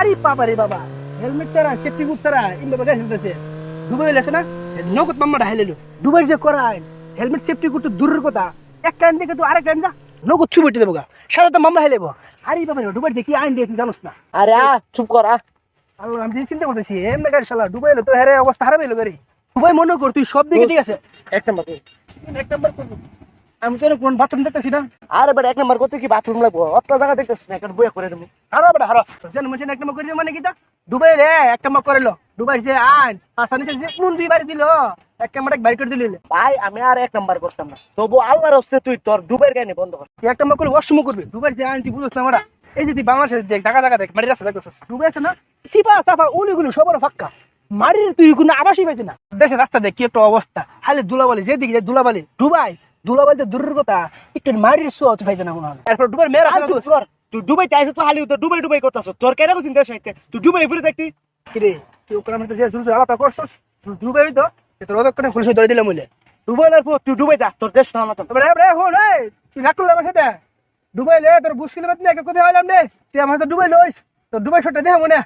আরে বাবা রে বাবা। হেলমেট ছাড়া সেফটি বুট ছাড়া ইন্দো বাগা হেলতেছে দুবাই লেছে না? নগদ মাম্মাটা হাইলেলো দুবাই যে করায় হেলমেট সেফটি বুট তো দূরের কথা। এক কান দেখে তো আরেক কান যা নগদ ছুটি দেবো গা। সারা তো মামলা হাইলেব আরে বাবা রে দুবাই দেখি আইন দিয়ে জানোস না? আরে আ চুপ কর আ। আল্লাহ আমি চিন্তা করতেছি এমনি গাড়ি শালা দুবাই তো হ্যাঁ অবস্থা হারাবে গাড়ি দুবাই মনে কর তুই সব দিকে ঠিক আছে। এক নাম্বার এক নাম্বার করব। আমি তো কোন বাথরুম দেখতেছি না। আরে বেটা এক নাম্বার করতে কি বাথরুম লাগবো? অত জায়গা দেখতেছিস না এখন বইয়া করে দেবো। হারো বেটা হারো। সেন মেশিন এক নম্বর করে দিও মানে কিটা দুবাই রে এক নম্বর করে লো। দুবাই যে আইন আসানি যে কোন দুই বাড়ি দিল? এক নম্বর এক বাড়ি করে দিল। ভাই আমি আর এক নাম্বার করতাম না। তবু আল্লাহর হচ্ছে তুই তোর দুবাইয়ের গাড়ি বন্ধ কর। এক নম্বর করে ওয়াশরুম করবে। দুবাই যে আইন তুই বুঝছ না আমরা এই যে তুই বাংলাদেশে দেখ জায়গা জায়গা দেখ মারি রাস্তা দেখতেছিস। দুবাই আছে না? সিফা সাফা উনিগুলো সবার ফাক্কা মারির তুই কোনো আবাসই পাইছি না। দেশের রাস্তা দেখ কি একটা অবস্থা। খালি দুলাবালি যেদিকে যায় দুলাবালি দুবাই দুলাবালিতে দূরের কথা একটু মারির সোয়া তুই পাইতে না কোনো এরপর দুবাই মেয়ের আর তুই দুবাই চাইছিস তো খালি তো দুবাই দুবাই করতেছ। তোর কেন চিন্তা সাইতে তুই দুবাই ঘুরে দেখতি? কিরে তুই ওখানে মধ্যে যে শুরু আলাদা করছস? তুই দুবাই হইতো তোর অতক্ষণে ফুল ধরে দিলাম বলে দুবাইয়ের পর তুই দুবাই যা তোর দেশ না মতন এবারে এবারে হো রে তুই রাখ করলাম সাথে? দুবাই লে তোর বুঝ কিলোমিটার নিয়ে কোথায় হইলাম রে? তুই আমার সাথে দুবাই লইস তোর দুবাই শটটা দেখা মনে